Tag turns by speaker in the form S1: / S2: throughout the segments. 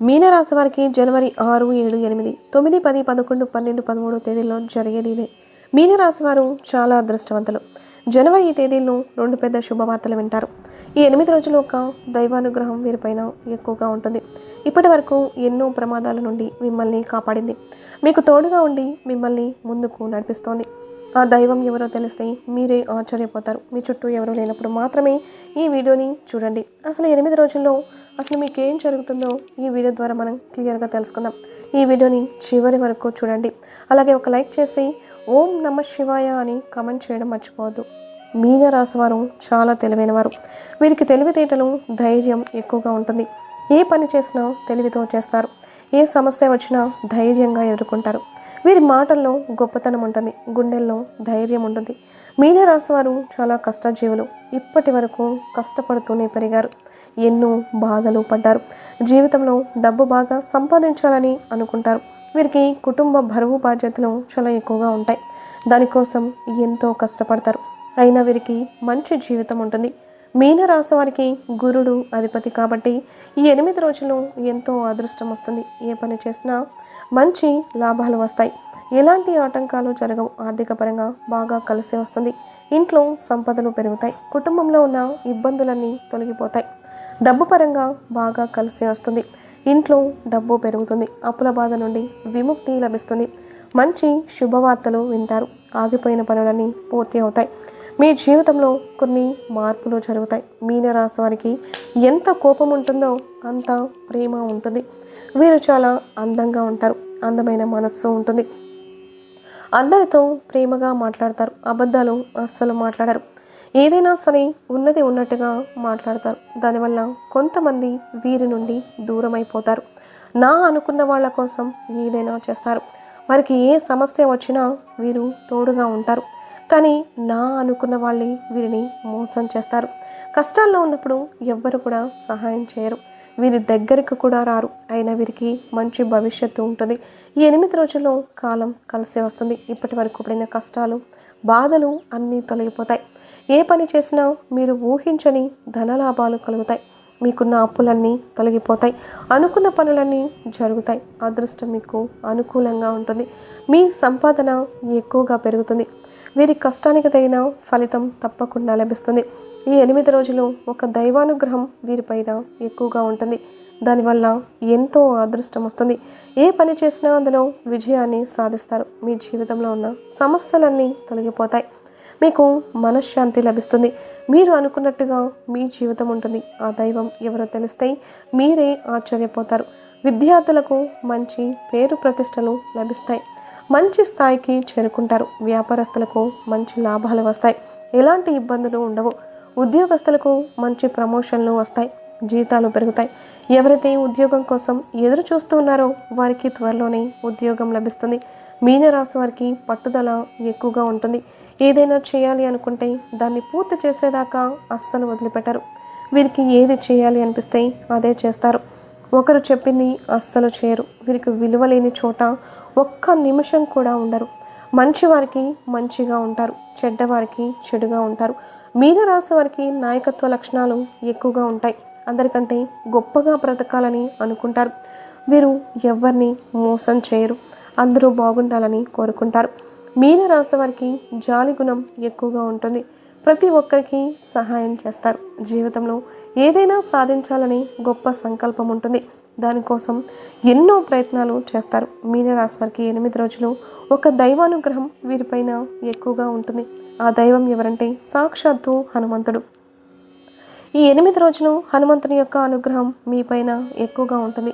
S1: మీనరాశి వారికి జనవరి ఆరు ఏడు ఎనిమిది తొమ్మిది పది పదకొండు పన్నెండు పదమూడు తేదీల్లో జరిగేది ఇదే. మీనరాశి వారు చాలా అదృష్టవంతులు. జనవరి ఈ తేదీల్లో రెండు పెద్ద శుభవార్తలు వింటారు. ఈ ఎనిమిది రోజులు ఒక దైవానుగ్రహం వీరిపైన ఎక్కువగా ఉంటుంది. ఇప్పటి వరకు ఎన్నో ప్రమాదాల నుండి మిమ్మల్ని కాపాడింది. మీకు తోడుగా ఉండి మిమ్మల్ని ముందుకు నడిపిస్తోంది. ఆ దైవం ఎవరో తెలిస్తే మీరే ఆశ్చర్యపోతారు. మీ చుట్టూ ఎవరూ లేనప్పుడు మాత్రమే ఈ వీడియోని చూడండి. అసలు ఎనిమిది రోజుల్లో అసలు మీకు ఏం జరుగుతుందో ఈ వీడియో ద్వారా మనం క్లియర్గా తెలుసుకుందాం. ఈ వీడియోని చివరి వరకు చూడండి. అలాగే ఒక లైక్ చేసి ఓం నమ శివాయ అని కమెంట్ చేయడం మర్చిపోవద్దు. మీనరాశివారు చాలా తెలివైన వారు వీరికి తెలివితేటలు ధైర్యం ఎక్కువగా ఉంటుంది. ఏ పని చేసినా తెలివితో చేస్తారు. ఏ సమస్య వచ్చినా ధైర్యంగా ఎదుర్కొంటారు. వీరి మాటల్లో గొప్పతనం ఉంటుంది గుండెల్లో ధైర్యం ఉంటుంది. మీన రాశి వారు చాలా కష్టజీవులు. ఇప్పటి వరకు కష్టపడుతూనే పెరిగారు. ఎన్నో బాధలు పడ్డారు. జీవితంలో డబ్బు బాగా సంపాదించాలని అనుకుంటారు. వీరికి కుటుంబ బరువు బాధ్యతలు చాలా ఎక్కువగా ఉంటాయి. దానికోసం ఎంతో కష్టపడతారు. అయినా వీరికి మంచి జీవితం ఉంటుంది. మీనరాశి వారికి గురుడు అధిపతి కాబట్టి ఈ ఎనిమిది రోజులు ఎంతో అదృష్టం వస్తుంది. ఏ పని చేసినా మంచి లాభాలు వస్తాయి. ఎలాంటి ఆటంకాలు జరగవు. ఆర్థిక పరంగా బాగా కలిసి వస్తుంది. ఇంట్లో సంపదలు పెరుగుతాయి. కుటుంబంలో ఉన్న ఇబ్బందులన్నీ తొలగిపోతాయి. డబ్బు పరంగా బాగా కలిసి వస్తుంది. ఇంట్లో డబ్బు పెరుగుతుంది. అప్పుల బాధ నుండి విముక్తి లభిస్తుంది. మంచి శుభవార్తలు వింటారు. ఆగిపోయిన పనులన్నీ పూర్తి అవుతాయి. మీ జీవితంలో కొన్ని మార్పులు జరుగుతాయి. మీనరాశి వారికి ఎంత కోపం ఉంటుందో అంత ప్రేమ ఉంటుంది. వీరు చాలా అందంగా ఉంటారు. అందమైన మనస్సు ఉంటుంది. అందరితో ప్రేమగా మాట్లాడతారు. అబద్ధాలు అస్సలు మాట్లాడరు. ఏదైనా సరే ఉన్నది ఉన్నట్టుగా మాట్లాడతారు. దానివల్ల కొంతమంది వీరి నుండి దూరం అయిపోతారు నా అనుకున్న వాళ్ళ కోసం ఏదైనా చేస్తారు. వారికి ఏ సమస్య వచ్చినా వీరు తోడుగా ఉంటారు. కానీ నా అనుకున్న వాళ్ళే వీరిని మోసం చేస్తారు. కష్టాల్లో ఉన్నప్పుడు ఎవ్వరు కూడా సహాయం చేయరు. వీరి దగ్గరకు కూడా రారు. అయినా వీరికి మంచి భవిష్యత్తు ఉంటుంది. ఈ ఎనిమిది రోజుల్లో కాలం కలిసి వస్తుంది. ఇప్పటి వరకు పడిన కష్టాలు బాధలు అన్నీ తొలగిపోతాయి. ఏ పని చేసినా మీరు ఊహించని ధనలాభాలు కలుగుతాయి. మీకున్న అప్పులన్నీ తొలగిపోతాయి. అనుకున్న పనులన్నీ జరుగుతాయి. అదృష్టం మీకు అనుకూలంగా ఉంటుంది. మీ సంపాదన ఎక్కువగా పెరుగుతుంది. వీరి కష్టానికి తగిన ఫలితం తప్పకుండా లభిస్తుంది. ఈ ఎనిమిది రోజులు ఒక దైవానుగ్రహం వీరిపైన ఎక్కువగా ఉంటుంది. దానివల్ల ఎంతో అదృష్టం వస్తుంది. ఏ పని చేసినా అందులో విజయాన్ని సాధిస్తారు. మీ జీవితంలో ఉన్న సమస్యలన్నీ తొలగిపోతాయి. మీకు మనశ్శాంతి లభిస్తుంది. మీరు అనుకున్నట్టుగా మీ జీవితం ఉంటుంది. ఆ దైవం ఎవరో తెలిస్తే మీరే ఆశ్చర్యపోతారు. విద్యార్థులకు మంచి పేరు ప్రతిష్టలు లభిస్తాయి. మంచి స్థాయికి చేరుకుంటారు. వ్యాపారస్తులకు మంచి లాభాలు వస్తాయి. ఎలాంటి ఇబ్బందులు ఉండవు. ఉద్యోగస్తులకు మంచి ప్రమోషన్లు వస్తాయి. జీతాలు పెరుగుతాయి. ఎవరైతే ఉద్యోగం కోసం ఎదురు చూస్తూ ఉన్నారో వారికి త్వరలోనే ఉద్యోగం లభిస్తుంది. మీనరాశి వారికి పట్టుదల ఎక్కువగా ఉంటుంది. ఏదైనా చేయాలి అనుకుంటే దాన్ని పూర్తి చేసేదాకా అస్సలు వదిలిపెట్టరు. వీరికి ఏది చేయాలి అనిపిస్తే అదే చేస్తారు. ఒకరు చెప్పింది అస్సలు చేయరు. వీరికి విలువ లేని చోట ఒక్క నిమిషం కూడా ఉండరు. మంచివారికి మంచిగా ఉంటారు. చెడ్డవారికి చెడుగా ఉంటారు. మీనరాశి వారికి నాయకత్వ లక్షణాలు ఎక్కువగా ఉంటాయి. అందరికంటే గొప్పగా బ్రతకాలని అనుకుంటారు. వీరు ఎవరిని మోసం చేయరు. అందరూ బాగుండాలని కోరుకుంటారు. మీనరాశి వారికి జాలి గుణం ఎక్కువగా ఉంటుంది. ప్రతి ఒక్కరికి సహాయం చేస్తారు. జీవితంలో ఏదైనా సాధించాలని గొప్ప సంకల్పం ఉంటుంది. దానికోసం ఎన్నో ప్రయత్నాలు చేస్తారు. మీనరాశి వారికి ఎనిమిది రోజులు ఒక దైవానుగ్రహం వీరిపైన ఎక్కువగా ఉంటుంది. ఆ దైవం ఎవరంటే సాక్షాత్తు హనుమంతుడు. ఈ ఎనిమిది రోజులు హనుమంతుని యొక్క అనుగ్రహం మీపైన ఎక్కువగా ఉంటుంది.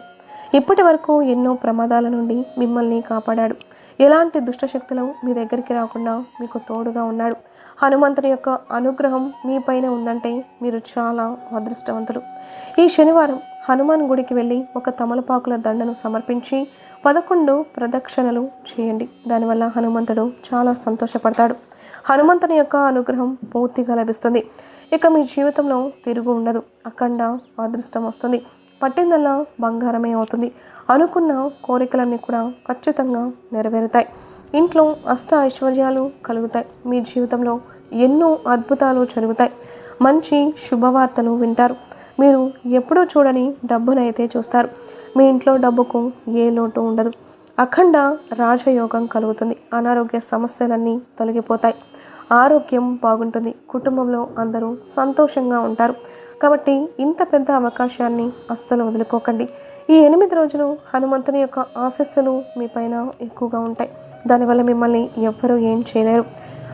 S1: ఇప్పటి వరకు ఎన్నో ప్రమాదాల నుండి మిమ్మల్ని కాపాడాడు. ఎలాంటి దుష్టశక్తులు మీ దగ్గరికి రాకుండా మీకు తోడుగా ఉన్నాడు. హనుమంతుని యొక్క అనుగ్రహం మీపైన ఉందంటే మీరు చాలా అదృష్టవంతులు. ఈ శనివారం హనుమాన్ గుడికి వెళ్ళి ఒక తమలపాకుల దండను సమర్పించి పదకొండు ప్రదక్షిణలు చేయండి. దానివల్ల హనుమంతుడు చాలా సంతోషపడతాడు. హనుమంతుని యొక్క అనుగ్రహం పూర్తిగా లభిస్తుంది. ఇక మీ జీవితంలో తిరుగు ఉండదు. అఖండ అదృష్టం వస్తుంది. పట్టిందల్లా బంగారమే అవుతుంది. అనుకున్న కోరికలన్నీ కూడా ఖచ్చితంగా నెరవేరుతాయి. ఇంట్లో అష్ట ఐశ్వర్యాలు కలుగుతాయి. మీ జీవితంలో ఎన్నో అద్భుతాలు జరుగుతాయి. మంచి శుభవార్తలు వింటారు. మీరు ఎప్పుడూ చూడని డబ్బునైతే చూస్తారు. మీ ఇంట్లో డబ్బుకు ఏ లోటు ఉండదు. అఖండ రాజయోగం కలుగుతుంది. అనారోగ్య సమస్యలన్నీ తొలగిపోతాయి. ఆరోగ్యం బాగుంటుంది. కుటుంబంలో అందరూ సంతోషంగా ఉంటారు. కాబట్టి ఇంత పెద్ద అవకాశాన్ని అస్సలు వదులుకోకండి. ఈ ఎనిమిది రోజులు హనుమంతుని యొక్క ఆశస్సులు మీ పైన ఎక్కువగా ఉంటాయి. దానివల్ల మిమ్మల్ని ఎవ్వరూ ఏం చేయలేరు.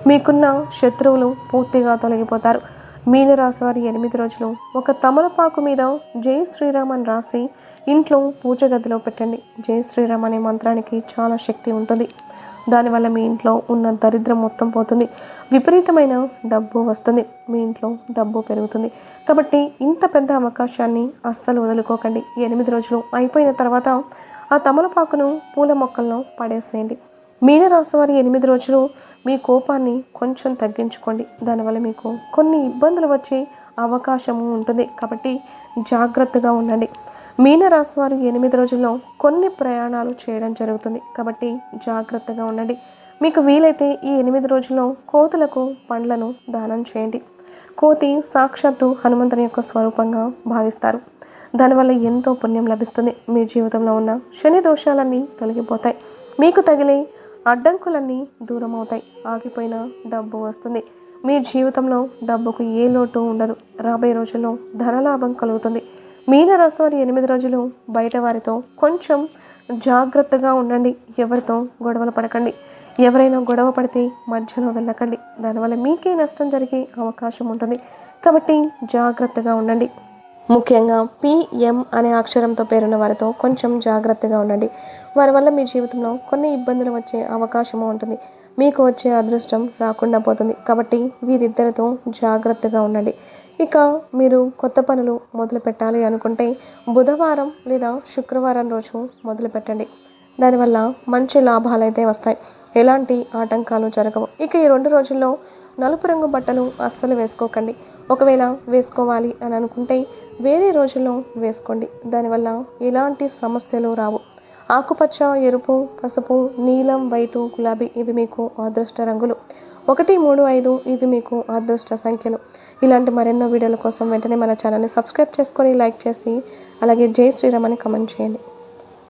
S1: మీకున్న శత్రువులు పూర్తిగా తొలగిపోతారు. మీనరాశి వారి ఎనిమిది రోజులు ఒక తమలపాకు మీద జై శ్రీరామ్ అని రాసి ఇంట్లో పూజ గదిలో పెట్టండి. జై శ్రీరామ్ అనే మంత్రానికి చాలా శక్తి ఉంటుంది. దానివల్ల మీ ఇంట్లో ఉన్న దరిద్రం మొత్తం పోతుంది. విపరీతమైన డబ్బు వస్తుంది. మీ ఇంట్లో డబ్బు పెరుగుతుంది. కాబట్టి ఇంత పెద్ద అవకాశాన్ని అస్సలు వదులుకోకండి. ఎనిమిది రోజులు అయిపోయిన తర్వాత ఆ తమలపాకును పూల మొక్కల్లో పడేసేయండి. మీనరాశి వారి ఎనిమిది రోజులు మీ కోపాన్ని కొంచెం తగ్గించుకోండి. దానివల్ల మీకు కొన్ని ఇబ్బందులు వచ్చే అవకాశము ఉంటుంది. కాబట్టి జాగ్రత్తగా ఉండండి. మీనరాశి వారు ఎనిమిది రోజుల్లో కొన్ని ప్రయాణాలు చేయడం జరుగుతుంది. కాబట్టి జాగ్రత్తగా ఉండండి. మీకు వీలైతే ఈ ఎనిమిది రోజుల్లో కోతులకు పండ్లను దానం చేయండి. కోతి సాక్షాత్తు హనుమంతుని యొక్క స్వరూపంగా భావిస్తారు. దానివల్ల ఎంతో పుణ్యం లభిస్తుంది. మీ జీవితంలో ఉన్న శని దోషాలన్నీ తొలగిపోతాయి. మీకు తగిలే అడ్డంకులన్నీ దూరం అవుతాయి ఆగిపోయిన డబ్బు వస్తుంది. మీ జీవితంలో డబ్బుకు ఏ లోటు ఉండదు. రాబోయే రోజుల్లో ధనలాభం కలుగుతుంది. మీనరాశి వారి ఎనిమిది రోజులు బయట వారితో కొంచెం జాగ్రత్తగా ఉండండి. ఎవరితో గొడవలు పడకండి. ఎవరైనా గొడవ పడితే మధ్యలో వెళ్ళకండి. దానివల్ల మీకే నష్టం జరిగే అవకాశం ఉంటుంది. కాబట్టి జాగ్రత్తగా ఉండండి. ముఖ్యంగా పిఎం అనే అక్షరంతో పేరున్న వారితో కొంచెం జాగ్రత్తగా ఉండండి. వారి వల్ల మీ జీవితంలో కొన్ని ఇబ్బందులు వచ్చే అవకాశము ఉంటుంది. మీకు వచ్చే అదృష్టం రాకుండా పోతుంది. కాబట్టి వీరిద్దరితో జాగ్రత్తగా ఉండండి. ఇక మీరు కొత్త పనులు మొదలు పెట్టాలి అనుకుంటే బుధవారం లేదా శుక్రవారం రోజు మొదలు పెట్టండి. దానివల్ల మంచి లాభాలు అయితే వస్తాయి. ఎలాంటి ఆటంకాలు జరగవు. ఇక ఈ రెండు రోజుల్లో నలుపు రంగు బట్టలు అస్సలు వేసుకోకండి. ఒకవేళ వేసుకోవాలి అని అనుకుంటే వేరే రోజుల్లో వేసుకోండి. దానివల్ల ఎలాంటి సమస్యలు రావు. ఆకుపచ్చ ఎరుపు పసుపు నీలం వైటు గులాబీ ఇవి మీకు అదృష్ట రంగులు. ఒకటి మూడు ఐదు ఇవి మీకు అదృష్ట సంఖ్యలు. ఇలాంటి మరెన్నో వీడియోల కోసం వెంటనే మన ఛానల్ని సబ్స్క్రైబ్ చేసుకొని లైక్ చేసి అలాగే జై శ్రీరామ్ అని కమెంట్ చేయండి.